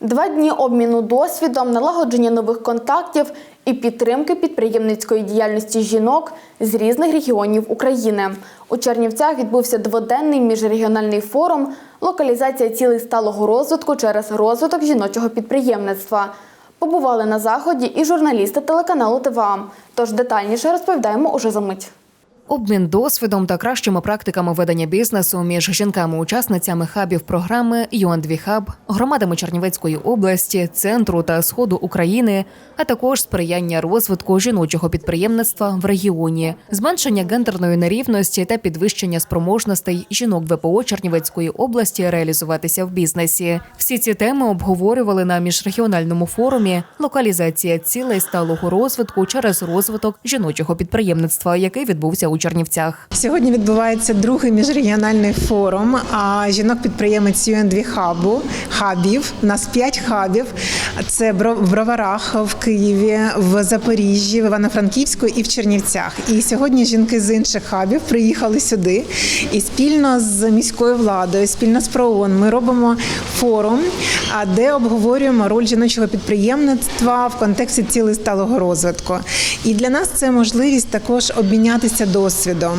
Два дні обміну досвідом, налагодження нових контактів і підтримки підприємницької діяльності жінок з різних регіонів України. У Чернівцях відбувся дводенний міжрегіональний форум Локалізація цілей сталого розвитку через розвиток жіночого підприємництва. Побували на заході і журналісти телеканалу ТВА. Тож детальніше розповідаємо уже за мить. Обмін досвідом та кращими практиками ведення бізнесу між жінками-учасницями хабів програми «ЮАНДВІ Хаб, громадами Чернівецької області, центру та сходу України, а також сприяння розвитку жіночого підприємництва в регіоні, зменшення гендерної нерівності та підвищення спроможностей жінок ВПО Чернівецької області реалізуватися в бізнесі. Всі ці теми обговорювали на міжрегіональному форумі Локалізація цілей сталого розвитку через розвиток жіночого підприємництва, який відбувся у Чернівцях. Сьогодні відбувається другий міжрегіональний форум. А жінок-підприємець UNDV хабу хабів. У нас п'ять хабів. Це в Броварах, в Києві, в Запоріжжі, в Івано-Франківську і в Чернівцях. І сьогодні жінки з інших хабів приїхали сюди. І спільно з міською владою, спільно з ПРООН ми робимо форум, де обговорюємо роль жіночого підприємництва в контексті цілей сталого розвитку. І для нас це можливість також обмінятися досвідом,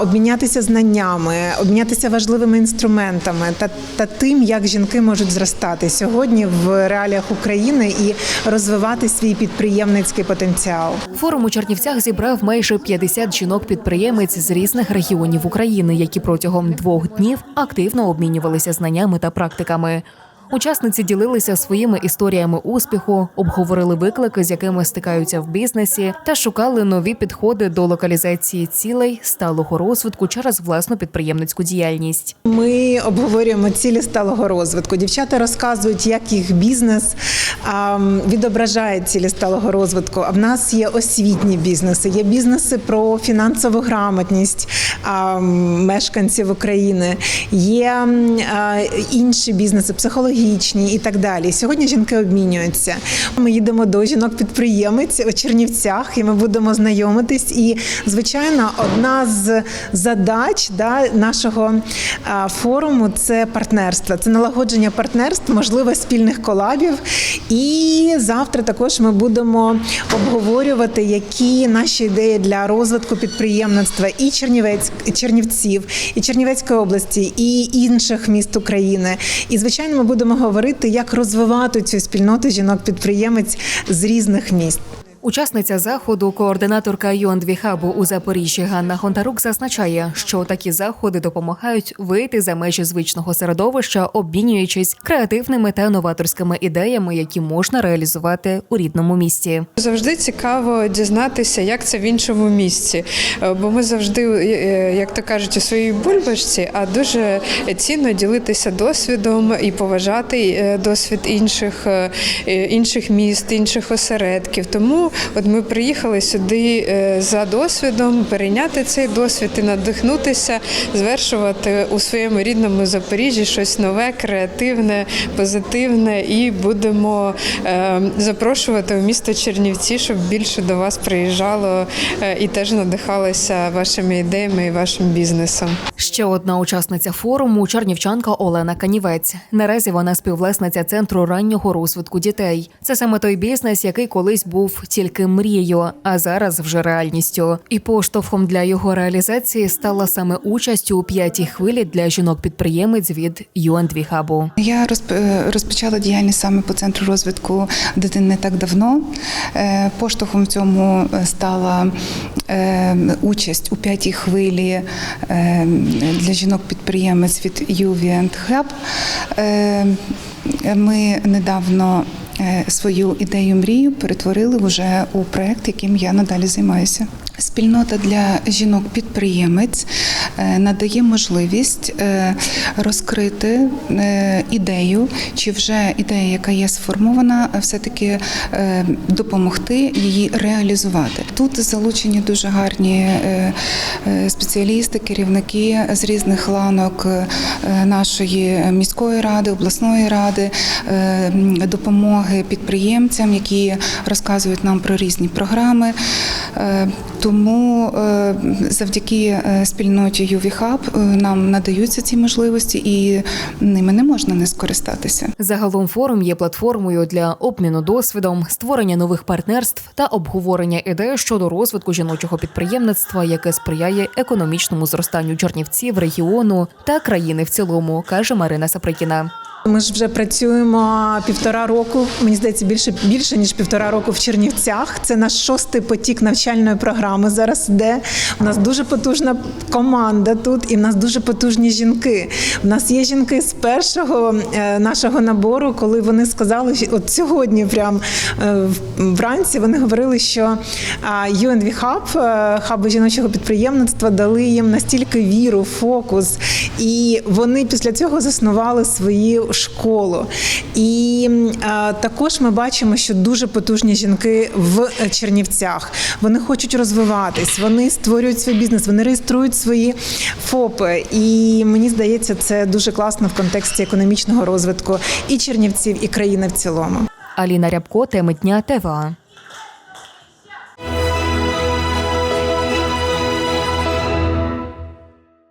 обмінятися знаннями, обмінятися важливими інструментами та, та тим, як жінки можуть зростати сьогодні в реаліях України і розвивати свій підприємницький потенціал. Форум у Чернівцях зібрав майже 50 жінок-підприємець з різних регіонів України, які протягом двох днів активно обмінювалися знаннями та практиками. Учасниці ділилися своїми історіями успіху, обговорили виклики, з якими стикаються в бізнесі, та шукали нові підходи до локалізації цілей сталого розвитку через власну підприємницьку діяльність. Ми обговорюємо цілі сталого розвитку. Дівчата розказують, як їх бізнес відображає цілі сталого розвитку. А в нас є освітні бізнеси, є бізнеси про фінансову грамотність мешканців України, є інші бізнеси, психологічні і так далі. Сьогодні жінки обмінюються. Ми їдемо до жінок-підприємець у Чернівцях, і ми будемо знайомитись. І звичайно, одна з задач да, нашого форуму це партнерство, це налагодження партнерств, можливо, спільних колабів. І завтра також ми будемо обговорювати, які наші ідеї для розвитку підприємництва і Чернівець, і Чернівців, і Чернівецької області, і інших міст України. І звичайно, ми будемо говорити, як розвивати цю спільноту жінок-підприємець з різних міст. Учасниця заходу, координаторка ЮНДВІ Хабу у Запоріжжі Ганна Гонтарук зазначає, що такі заходи допомагають вийти за межі звичного середовища, обмінюючись креативними та новаторськими ідеями, які можна реалізувати у рідному місті. Завжди цікаво дізнатися, як це в іншому місці. Е, Бо ми завжди, е, як то кажуть, у своїй бульбашці, а дуже цінно ділитися досвідом і поважати е, досвід інших, е, е, інших міст, інших осередків. Тому от ми приїхали сюди е, за досвідом, перейняти цей досвід і надихнутися, звершувати у своєму рідному Запоріжжі щось нове, креативне, позитивне, і будемо е, запрошувати у місто Чернівці, щоб більше до вас приїжджало е, і теж надихалося вашими ідеями і вашим бізнесом. Ще одна учасниця форуму чернівчанка Олена Канівець. Наразі вона співвласниця центру раннього розвитку дітей. Це саме той бізнес, який колись був тільки мрією, а зараз вже реальністю. І поштовхом для його реалізації стала саме участь у п'ятій хвилі для жінок-підприємець від UNDV Хабу. Я е, розпочала діяльність саме по центру розвитку дитини не так давно. Е, Поштовхом в цьому е, стала участь у п'ятій хвилі для жінок-підприємець від. Е, Ми недавно свою ідею мрію перетворили вже у проект, яким я надалі займаюся. Спільнота для жінок-підприємець е, надає можливість е, розкрити е, ідею, чи вже ідея, яка є сформована, все-таки допомогти її реалізувати. Тут залучені дуже гарні спеціалісти, керівники з різних ланок нашої міської ради, обласної ради, допомоги підприємцям, які розказують нам про різні програми. Тому е, завдяки е, спільноті UV Hub е, нам надаються ці можливості, і ними не можна не скористатися. Загалом форум є платформою для обміну досвідом, створення нових партнерств та обговорення ідей щодо розвитку жіночого підприємництва, яке сприяє економічному зростанню Чернівців, регіону та країни в цілому, каже Марина Саприкіна. Ми ж вже працюємо півтора року. Мені здається, більше більше ніж півтора року в Чернівцях. Це наш шостий потік навчальної програми. Зараз іде. У нас дуже потужна команда тут, і в нас дуже потужні жінки. У нас є жінки з першого е, нашого набору, коли вони сказали, от сьогодні, прям е, вранці, вони говорили, що UNV Hub, е, хаби жіночого підприємництва, дали їм настільки віру, фокус, і вони після цього заснували свою школу. І е, також ми бачимо, що дуже потужні жінки в Чернівцях. Вони хочуть розвиватись, вони створюють свій бізнес, вони реєструють свої ФОПи. І мені здається, це дуже класно в контексті економічного розвитку і Чернівців, і країни в цілому. Аліна Рябко, теми дня ТВА.